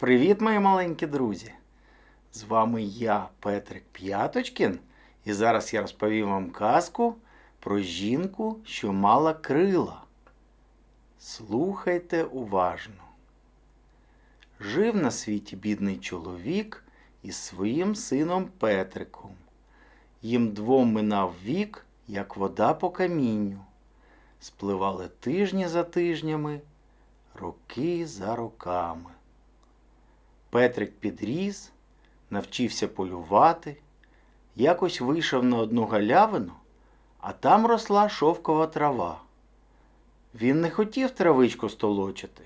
Привіт, мої маленькі друзі! З вами я, Петрик П'яточкін, і зараз я розповім вам казку про жінку, що мала крила. Слухайте уважно. Жив на світі бідний чоловік із своїм сином Петриком. Їм двом минав вік, як вода по камінню. Спливали тижні за тижнями, роки за роками. Петрик підріс, навчився полювати, якось вийшов на одну галявину, а там росла шовкова трава. Він не хотів травичку столочити,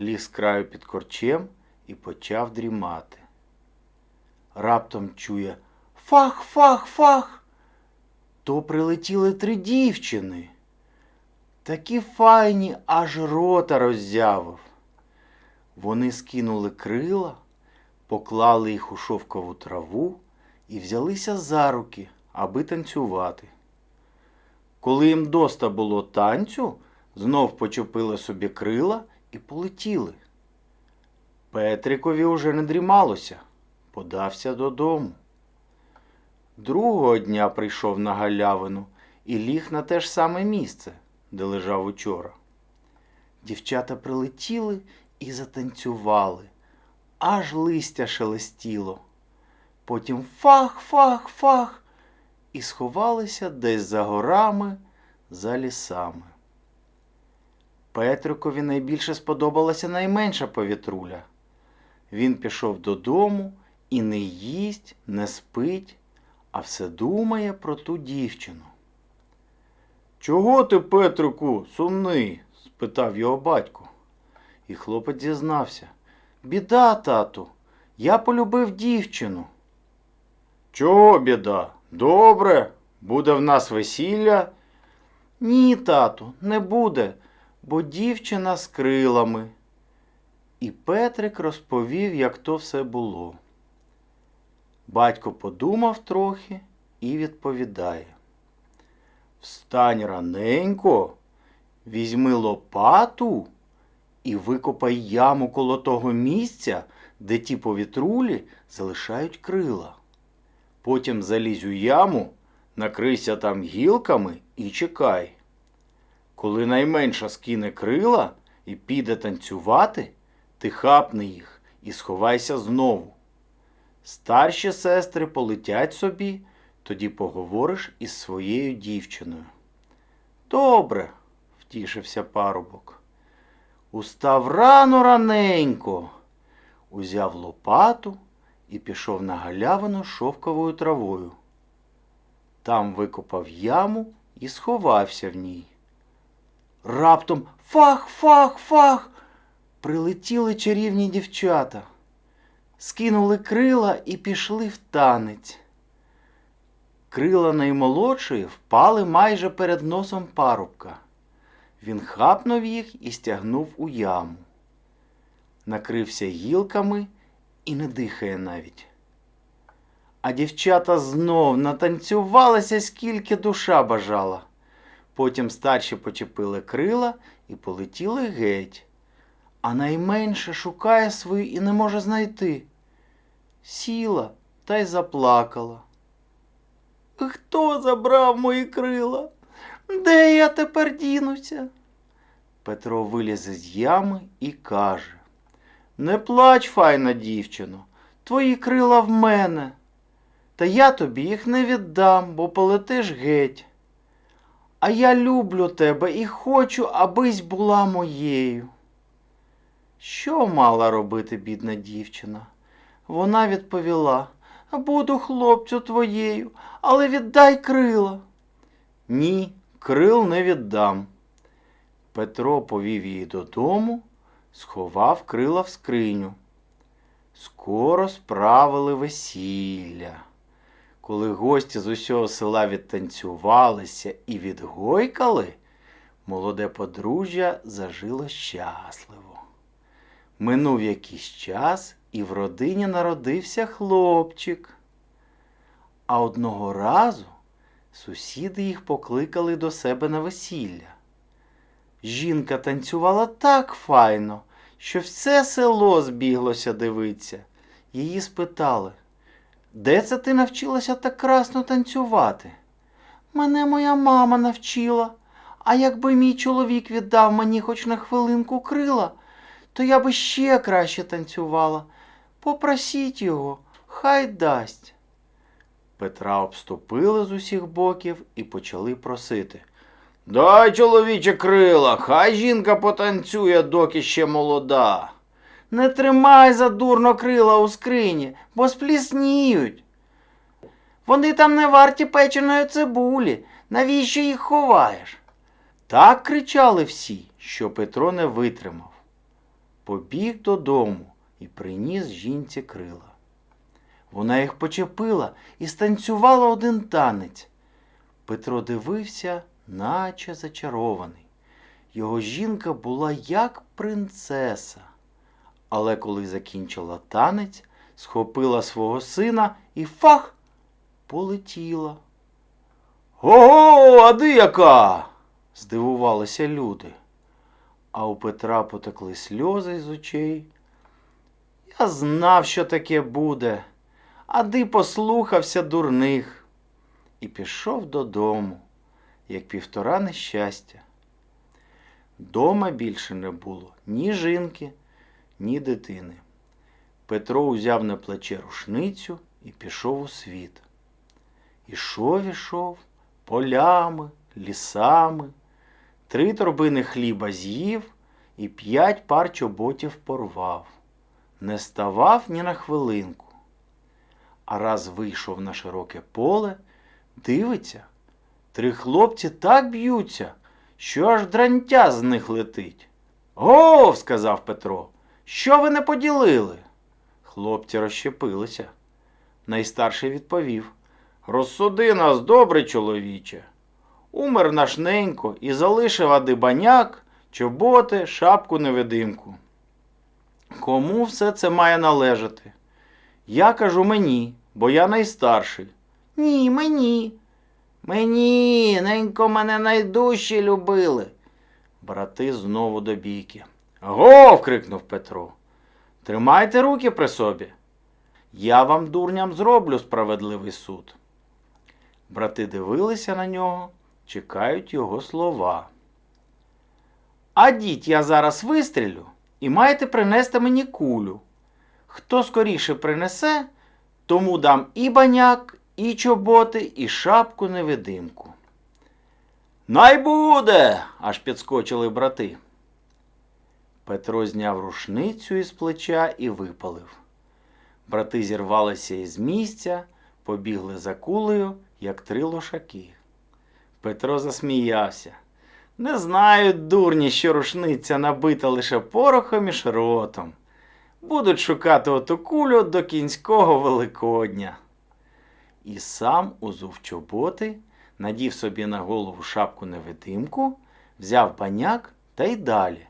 ліг з краю під корчем і почав дрімати. Раптом чує Фах, фах, фах. То прилетіли три дівчини. Такі файні, аж рота роззявив. Вони скинули крила, поклали їх у шовкову траву і взялися за руки, аби танцювати. Коли їм доста було танцю, знов почепили собі крила і полетіли. Петрикові уже не дрімалося, подався додому. Другого дня прийшов на галявину і ліг на те ж саме місце, де лежав учора. Дівчата прилетіли і затанцювали, аж листя шелестіло. Потім фах, фах, фах, і сховалися десь за горами, за лісами. Петрикові найбільше сподобалася найменша повітруля. Він пішов додому і не їсть, не спить, а все думає про ту дівчину. Чого ти, Петрику, сумний? спитав його батько. І хлопець зізнався. Біда, тату, я полюбив дівчину. Чого біда? Добре, буде в нас весілля. Ні, тату, не буде, бо дівчина з крилами. І Петрик розповів, як то все було. Батько подумав трохи і відповідає. Встань раненько, візьми лопату і викопай яму коло того місця, де ті повітрулі залишають крила. Потім залізь у яму, накрийся там гілками і чекай. Коли найменша скине крила і піде танцювати, ти хапни їх і сховайся знову. Старші сестри полетять собі, тоді поговориш із своєю дівчиною. Добре, втішився парубок. Устав рано раненько, узяв лопату і пішов на галявину шовковою травою. Там викопав яму і сховався в ній. Раптом фах, фах, фах. Прилетіли чарівні дівчата, скинули крила і пішли в танець. Крила наймолодшої впали майже перед носом парубка. Він хапнув їх і стягнув у яму. Накрився гілками і не дихає навіть. А дівчата знов натанцювалися, скільки душа бажала. Потім старші почепили крила і полетіли геть. А найменше шукає свою і не може знайти. Сіла та й заплакала. Хто забрав мої крила? Де я тепер дінуся? Петро виліз з ями і каже Не плач, файна дівчино, твої крила в мене. Та я тобі їх не віддам, бо полетиш геть. А я люблю тебе і хочу, абись була моєю. Що мала робити бідна дівчина? Вона відповіла Буду хлопцю твоєю, але віддай крила. Ні, крил не віддам. Петро повів її додому, сховав крила в скриню. Скоро справили весілля. Коли гості з усього села відтанцювалися і відгойкали, молоде подружжя зажило щасливо. Минув якийсь час, і в родині народився хлопчик. А одного разу сусіди їх покликали до себе на весілля. Жінка танцювала так файно, що все село збіглося дивиться. Її спитали, де це ти навчилася так красно танцювати? Мене моя мама навчила, а якби мій чоловік віддав мені хоч на хвилинку крила, то я би ще краще танцювала. Попросіть його, хай дасть. Петра обступили з усіх боків і почали просити. Дай, чоловіче, крила, хай жінка потанцює, доки ще молода. Не тримай задурно крила у скрині, бо сплісніють. Вони там не варті печеної цибулі. Навіщо їх ховаєш? Так кричали всі, що Петро не витримав. Побіг додому і приніс жінці крила. Вона їх почепила і станцювала один танець. Петро дивився, наче зачарований. Його жінка була як принцеса. Але коли закінчила танець, схопила свого сина і фах полетіла. Ого, а ти яка? здивувалися люди. А у Петра потекли сльози з очей. Я знав, що таке буде, ади послухався дурних і пішов додому, як півтора нещастя. Дома більше не було ні жінки, ні дитини. Петро узяв на плече рушницю і пішов у світ. Ішов, ішов полями, лісами, три торбини хліба з'їв і п'ять пар чоботів порвав. Не ставав ні на хвилинку. А раз вийшов на широке поле, дивиться, три хлопці так б'ються, що аж дрантя з них летить. Гов, сказав Петро, що ви не поділили? Хлопці розщепилися. Найстарший відповів Розсуди нас, добре, чоловіче. Умер наш ненько і залишив ади баняк, чоботи, шапку невидимку. Кому все це має належати? Я кажу мені, бо я найстарший. Ні, мені. Мені, ненько мене найдужче любили. Брати знову до бійки. Гов. крикнув Петро. Тримайте руки при собі. Я вам, дурням, зроблю справедливий суд. Брати дивилися на нього, чекають його слова. А діть я зараз вистрілю і маєте принести мені кулю. Хто скоріше принесе, тому дам і баняк, і чоботи, і шапку невидимку. Най буде, аж підскочили брати. Петро зняв рушницю із плеча і випалив. Брати зірвалися із місця, побігли за кулею, як три лошаки. Петро засміявся. Не знають дурні, що рушниця набита лише порохом і шротом. Будуть шукати оту кулю до кінського Великодня. І сам узув чоботи, надів собі на голову шапку невидимку, взяв баняк та й далі.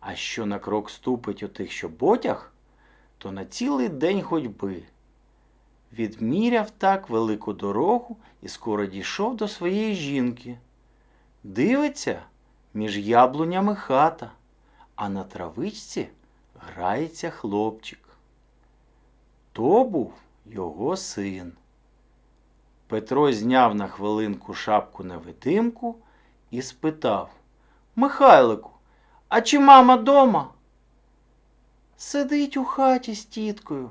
А що на крок ступить у тих чоботях, то на цілий день ходьби. Відміряв так велику дорогу і скоро дійшов до своєї жінки. Дивиться, між яблунями хата, а на травичці грається хлопчик. То був його син. Петро зняв на хвилинку шапку невидимку і спитав Михайлику, а чи мама дома? Сидить у хаті з тіткою.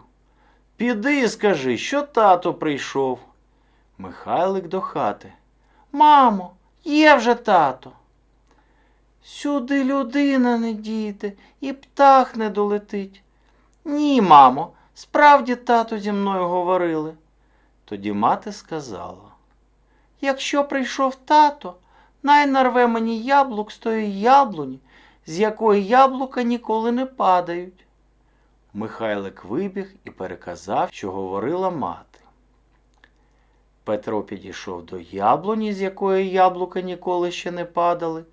Піди і скажи, що тато прийшов. Михайлик до хати. Мамо, є вже тато. Сюди людина не дійде і птах не долетить. Ні, мамо, справді тато зі мною говорили. Тоді мати сказала Якщо прийшов тато, най нарве мені яблук з тої яблуні, з якої яблука ніколи не падають. Михайлик вибіг і переказав, що говорила мати. Петро підійшов до яблуні, з якої яблука ніколи ще не падали,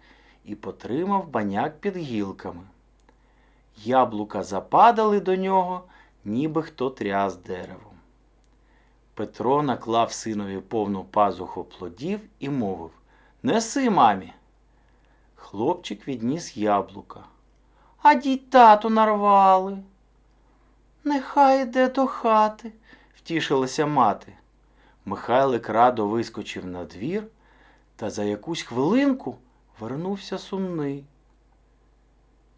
і потримав баняк під гілками. Яблука западали до нього, ніби хто тряс деревом. Петро наклав синові повну пазуху плодів і мовив Неси, мамі. Хлопчик відніс яблука. а дідь тату нарвали. Нехай йде до хати, втішилася мати. Михайлик радо вискочив на двір та за якусь хвилинку вернувся сумний.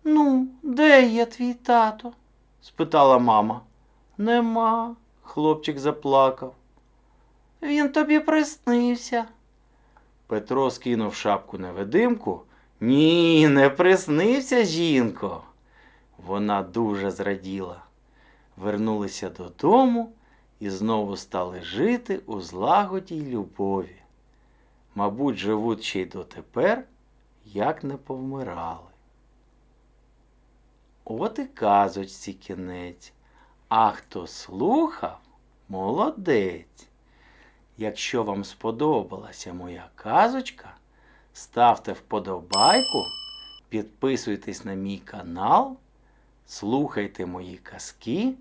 Ну, де є твій тато? спитала мама. Нема, хлопчик заплакав. Він тобі приснився. Петро скинув шапку невидимку. Ні, не приснився, жінко. Вона дуже зраділа. Вернулися додому і знову стали жити у злагоді й любові. Мабуть, живуть ще й дотепер, як не повмирали. От і казочці кінець. А хто слухав, молодець. Якщо вам сподобалася моя казочка, ставте вподобайку, підписуйтесь на мій канал, слухайте мої казки,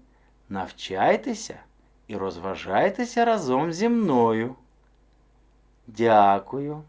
навчайтеся і розважайтеся разом зі мною. Дякую.